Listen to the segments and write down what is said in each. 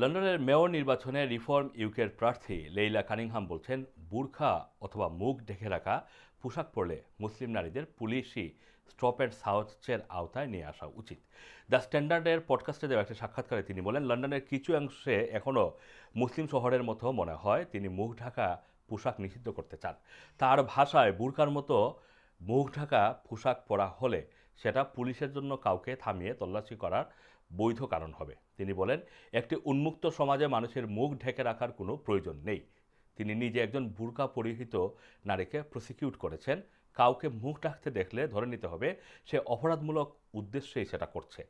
লন্ডনের মেয়র নির্বাচনে রিফর্ম ইউকের প্রার্থী লেইলা কানিংহাম বলছেন, বুর্খা অথবা মুখ ঢেকে রাখা পোশাক পরলে মুসলিম নারীদের পুলিশি স্টপ অ্যান্ড সাউথের আওতায় নিয়ে আসা উচিত। দ্য স্ট্যান্ডার্ডের পডকাস্টে দেওয়া একটি সাক্ষাৎকারে তিনি বলেন, লন্ডনের কিছু অংশে এখনও মুসলিম শহরের মতো মনে হয় তিনি মুখ ঢাকা পোশাক নিষিদ্ধ করতে চান। তার ভাষায় বুরকার মতো মুখ ঢাকা পোশাক পরা হলে সেটা পুলিশের জন্য কাউকে থামিয়ে তল্লাশি করার বৈধ কারণ হবে। তিনি বলেন, একটি উন্মুক্ত সমাজে মানুষের মুখ ঢেকে রাখার কোনো প্রয়োজন নেই। তিনি নিজে একজন বুরকা পরিহিত নারীকে প্রসিকিউট করেছেন। কাউকে মুখ ঢাকতে দেখলে ধরে নিতে হবে, সে অপরাধমূলক উদ্দেশ্যেই সেটা করছে।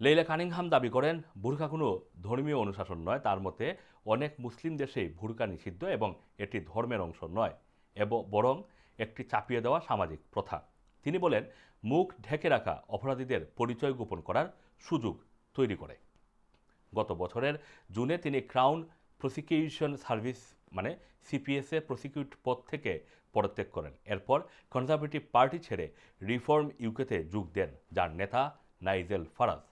লেইলা কানিংহাম দাবি করেন, বুরকা কোনো ধর্মীয় অনুশাসন নয়, তার মতে অনেক মুসলিম দেশেই বুরকা নিষিদ্ধ এবং এটি ধর্মের অংশ নয়, এবং, বরং একটি চাপিয়ে দেওয়া সামাজিক প্রথা। তিনি বলেন, মুখ ঢেকে রাখা অপরাধীদের পরিচয় গোপন করার সুযোগ তৈরি করে। গত বছরের জুনে তিনি ক্রাউন প্রসিকিউশন সার্ভিস মানে সিপিএসএ প্রসিকিউট পদ থেকে পদত্যাগ করেন। এরপর কনজারভেটিভ পার্টি ছেড়ে রিফর্ম ইউকেতে যোগ দেন যার নেতা নাইজেল ফারাজ।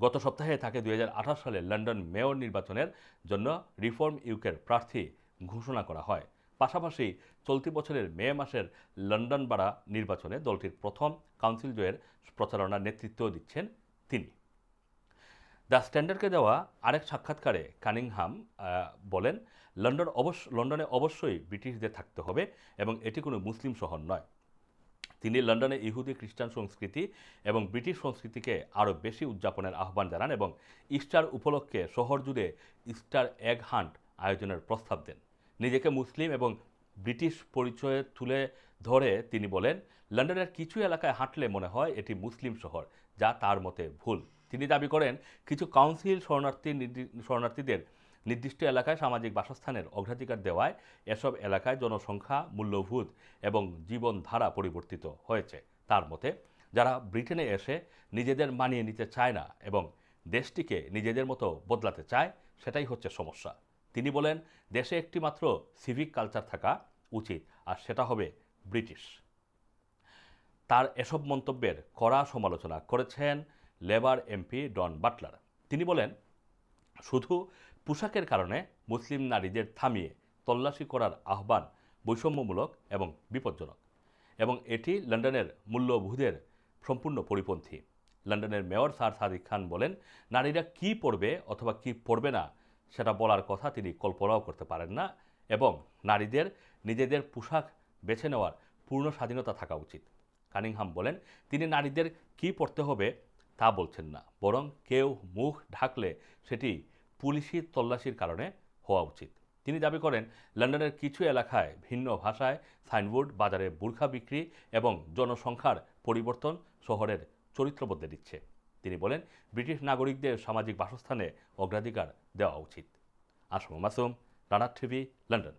গত সপ্তাহে তাকে দুই হাজার আঠাশ সালে লন্ডন মেয়র নির্বাচনের জন্য রিফর্ম ইউকের প্রার্থী ঘোষণা করা হয়। পাশাপাশি চলতি বছরের মে মাসের লন্ডন বাড়া নির্বাচনে দলটির প্রথম কাউন্সিল জয়ের প্রচারণার নেতৃত্ব দিচ্ছেন তিনি। দ্য স্ট্যান্ডার্ডকে দেওয়া আরেক সাক্ষাৎকারে কানিংহাম বলেন, লন্ডন অবশ্য, লন্ডনে অবশ্যই ব্রিটিশদের থাকতে হবে এবং এটি কোনো মুসলিম শহর নয়। তিনি লন্ডনে ইহুদি, খ্রিস্টান সংস্কৃতি এবং ব্রিটিশ সংস্কৃতিকে আরও বেশি উদযাপনের আহ্বান জানান এবং ইস্টার উপলক্ষে শহর জুড়ে ইস্টার এগ হান্ট আয়োজনের প্রস্তাব দেন। নিজেকে মুসলিম এবং ব্রিটিশ পরিচয়ে তুলে ধরে তিনি বলেন, লন্ডনের কিছু এলাকায় হাঁটলে মনে হয় এটি মুসলিম শহর, যা তার মতে ভুল। তিনি দাবি করেন, কিছু কাউন্সিল শরণার্থী শরণার্থীদের নির্দিষ্ট এলাকায় সামাজিক বাসস্থানের অগ্রাধিকার দেওয়ায় এসব এলাকায় জনসংখ্যা মূল্যভূত এবং জীবনধারা পরিবর্তিত হয়েছে। তার মতে, যারা ব্রিটেনে এসে নিজেদের মানিয়ে নিতে চায় না এবং দেশটিকে নিজেদের মতো বদলাতে চায়, সেটাই হচ্ছে সমস্যা। তিনি বলেন, দেশে একটি মাত্র সিভিক কালচার থাকা উচিত, আর সেটা হবে ব্রিটিশ। তার এসব মন্তব্যের কড়া সমালোচনা করেছেন লেবার এমপি ডন বাটলার। তিনি বলেন, শুধু পোশাকের কারণে মুসলিম নারীদের থামিয়ে তল্লাশি করার আহ্বান বৈষম্যমূলক এবং বিপজ্জনক, এবং এটি লন্ডনের মূল্যবোধের সম্পূর্ণ পরিপন্থী। লন্ডনের মেয়র স্যার সাদিক খান বলেন, নারীরা কি পড়বে অথবা কি পড়বে না সেটা বলার কথা তিনি কল্পনাও করতে পারেন না এবং নারীদের নিজেদের পোশাক বেছে নেওয়ার পূর্ণ স্বাধীনতা থাকা উচিত। কানিংহাম বলেন, তিনি নারীদের কি পড়তে হবে তা বলছেন না, বরং কেউ মুখ ঢাকলে সেটি পুলিশি তল্লাশির কারণে হওয়া উচিত। তিনি দাবি করেন, লন্ডনের কিছু এলাকায় ভিন্ন ভাষায় সাইনবোর্ড, বাজারে বুর্খা বিক্রি এবং জনসংখ্যার পরিবর্তন শহরের চরিত্র বদলে দিচ্ছে। তিনি বলেন ব্রিটিশ নাগরিকদের সামাজিক বাসস্থানে অগ্রাধিকার দেওয়া উচিত। আসম মাসুম রানার টিভি লন্ডন।